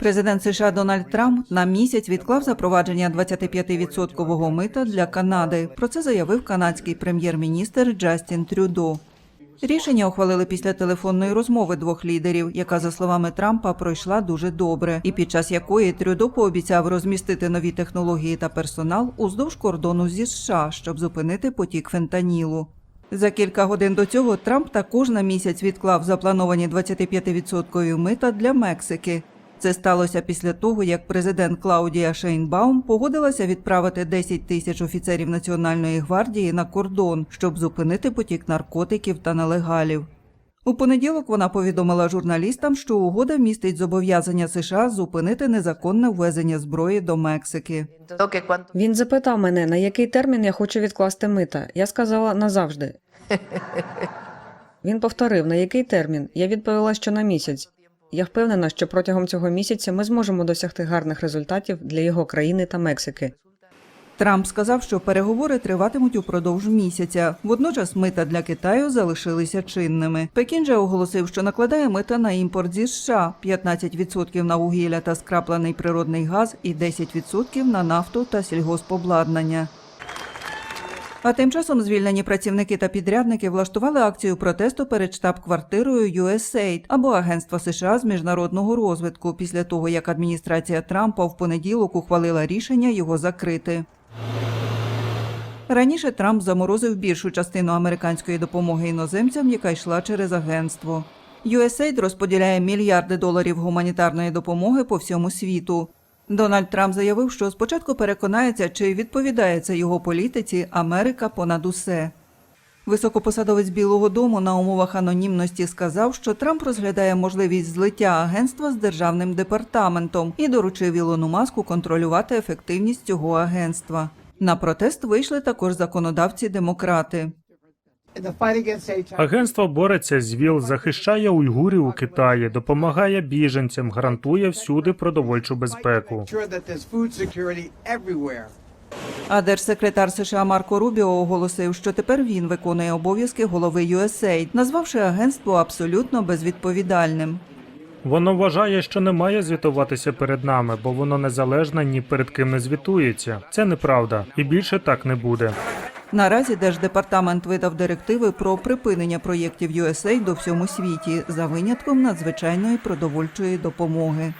Президент США Дональд Трамп на місяць відклав запровадження 25% мита для Канади. Про це заявив канадський прем'єр-міністр Джастін Трюдо. Рішення ухвалили після телефонної розмови двох лідерів, яка, за словами Трампа, пройшла дуже добре, і під час якої Трюдо пообіцяв розмістити нові технології та персонал уздовж кордону зі США, щоб зупинити потік фентанілу. За кілька годин до цього Трамп також на місяць відклав заплановані 25% мита для Мексики. Це сталося після того, як президент Клаудія Шейнбаум погодилася відправити 10 тисяч офіцерів Національної гвардії на кордон, щоб зупинити потік наркотиків та нелегалів. У понеділок вона повідомила журналістам, що угода містить зобов'язання США зупинити незаконне ввезення зброї до Мексики. Він запитав мене, на який термін я хочу відкласти мита. Я сказала назавжди. Він повторив, на який термін. Я відповіла, що на місяць. Я впевнена, що протягом цього місяця ми зможемо досягти гарних результатів для його країни та Мексики. Трамп сказав, що переговори триватимуть упродовж місяця. Водночас мита для Китаю залишилися чинними. Пекін же оголосив, що накладає мита на імпорт зі США 15% на вугілля та скраплений природний газ і 10% на нафту та сільгоспобладнання. А тим часом звільнені працівники та підрядники влаштували акцію протесту перед штаб-квартирою USAID або Агентства США з міжнародного розвитку після того, як адміністрація Трампа в понеділок ухвалила рішення його закрити. Раніше Трамп заморозив більшу частину американської допомоги іноземцям, яка йшла через агентство. USAID розподіляє мільярди доларів гуманітарної допомоги по всьому світу. Дональд Трамп заявив, що спочатку переконається, чи відповідає це його політиці Америка понад усе. Високопосадовець Білого Дому на умовах анонімності сказав, що Трамп розглядає можливість злиття агентства з державним департаментом і доручив Ілону Маску контролювати ефективність цього агентства. На протест вийшли також законодавці демократи. Агентство бореться з ВІЛ, захищає уйгурів у Китаї, допомагає біженцям, гарантує всюди продовольчу безпеку. А держсекретар США Марко Рубіо оголосив, що тепер він виконує обов'язки голови USAID, назвавши агентство абсолютно безвідповідальним. Воно вважає, що не має звітуватися перед нами, бо воно незалежне ні перед ким не звітується. Це неправда, і більше так не буде. Наразі Держдепартамент видав директиви про припинення проєктів USAID до всьому світі за винятком надзвичайної продовольчої допомоги.